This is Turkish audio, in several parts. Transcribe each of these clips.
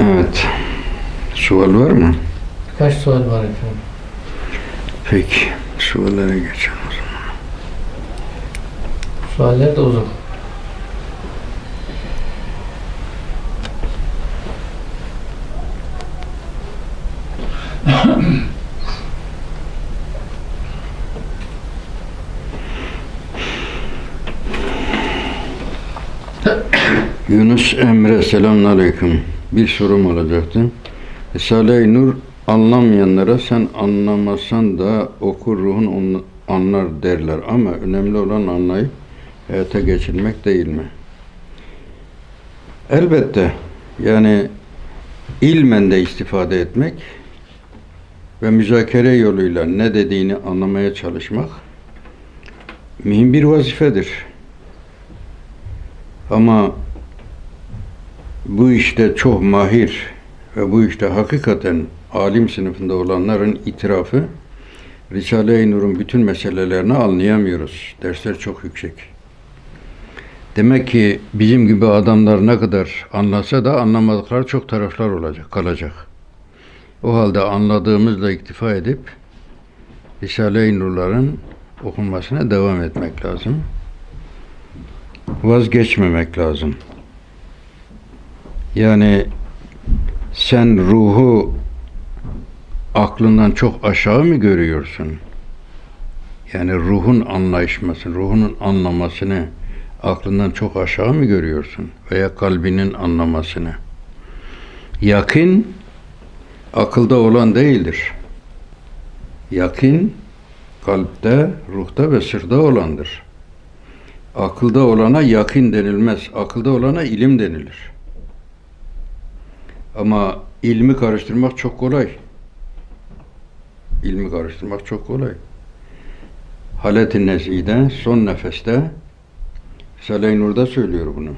Evet. Sual var mı? Kaç sual var efendim? Peki. Suallara geçelim o zaman. Sualler de uzun. Yunus Emre selamünaleyküm. Bir sorum olacaktı. Risale-i Nur anlamayanlara sen anlamasan da okur ruhun anlar derler ama önemli olan anlayıp hayata geçirmek değil mi? Elbette yani ilmen de istifade etmek ve müzakere yoluyla ne dediğini anlamaya çalışmak mühim bir vazifedir. Ama bu işte çok mahir ve bu işte hakikaten alim sınıfında olanların itirafı Risale-i Nur'un bütün meselelerini anlayamıyoruz. Dersler çok yüksek. Demek ki bizim gibi adamlar ne kadar anlasa da anlamadıkları çok taraflar olacak, kalacak. O halde anladığımızla iktifa edip Risale-i Nur'ların okunmasına devam etmek lazım. Vazgeçmemek lazım. Yani sen ruhu aklından çok aşağı mı görüyorsun? Yani ruhun anlayışmasını, ruhunun anlamasını aklından çok aşağı mı görüyorsun? Veya kalbinin anlamasını? Yakın akılda olan değildir. Yakın kalpte, ruhta ve sırda olandır. Akılda olana yakın denilmez. Akılda olana ilim denilir. Ama ilmi karıştırmak çok kolay. İlmi karıştırmak çok kolay. Halet-i Nez'i'de son nefeste Risale-i Nur'da söylüyor bunu.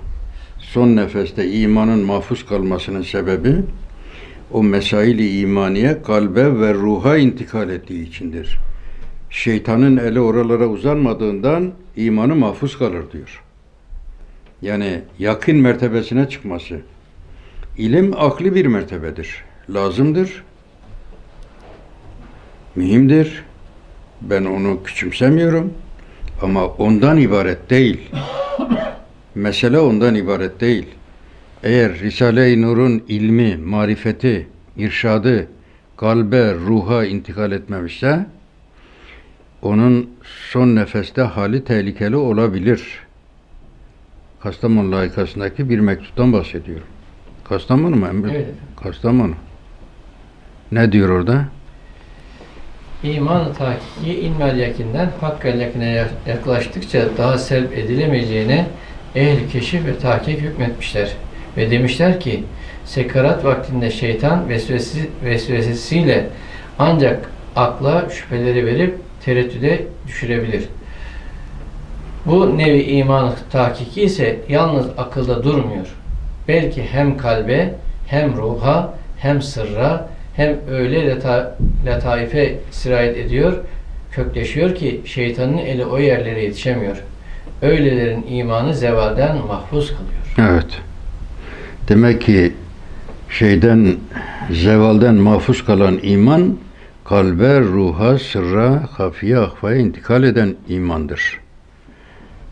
Son nefeste imanın mahfuz kalmasının sebebi o mesail-i imaniye kalbe ve ruha intikal ettiği içindir. Şeytanın eli oralara uzanmadığından imanı mahfuz kalır diyor. Yani yakın mertebesine çıkması. İlim akli bir mertebedir. Lazımdır. Mühimdir. Ben onu küçümsemiyorum. Ama ondan ibaret değil. Mesele ondan ibaret değil. Eğer Risale-i Nur'un ilmi, marifeti, irşadı kalbe, ruha intikal etmemişse onun son nefeste hali tehlikeli olabilir. Kastamonu layıkasındaki bir mektuptan bahsediyorum. Kastamonu mu? Evet efendim. Kastamonu. Ne diyor orada? İman tahkiki ilmel yakinden hakkel yakine yaklaştıkça daha sevk edilemeyeceğine ehl keşif ve tahkik hükmetmişler. Ve demişler ki sekarat vaktinde şeytan vesvesi, vesvesesiyle ancak akla şüpheleri verip tereddüde düşürebilir. Bu nevi iman tahkiki ise yalnız akılda durmuyor. Belki hem kalbe, hem ruha, hem sırra, hem öyle lata, lataife sirayet ediyor, kökleşiyor ki şeytanın eli o yerlere yetişemiyor. Öylelerin imanı zevalden mahfuz kalıyor. Evet. Demek ki şeyden, zevalden mahfuz kalan iman, kalbe, ruha, sırra, hafiye, ahfaya intikal eden imandır.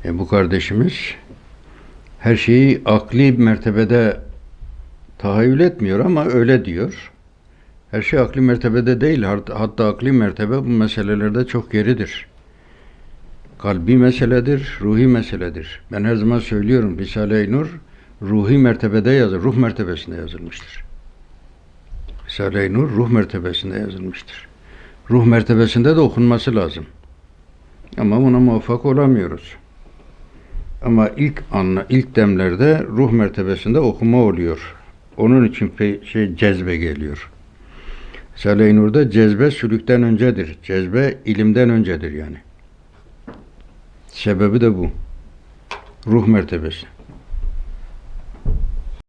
E bu kardeşimiz her şeyi akli mertebede tahayyül etmiyor ama öyle diyor. Her şey akli mertebede değil, hat- hatta akli mertebe bu meselelerde çok geridir. Kalbi meseledir, ruhi meseledir. Ben her zaman söylüyorum, Risale-i Nur ruhi mertebede yazılır, ruh mertebesinde yazılmıştır. Risale-i Nur ruh mertebesinde yazılmıştır. Ruh mertebesinde de okunması lazım. Ama buna muvaffak olamıyoruz. Ama ilk anla, ilk demlerde ruh mertebesinde okuma oluyor. Onun için şey cezbe geliyor. Risale-i Nur'da cezbe sülükten öncedir. Cezbe ilimden öncedir yani. Sebebi de bu. Ruh mertebesi.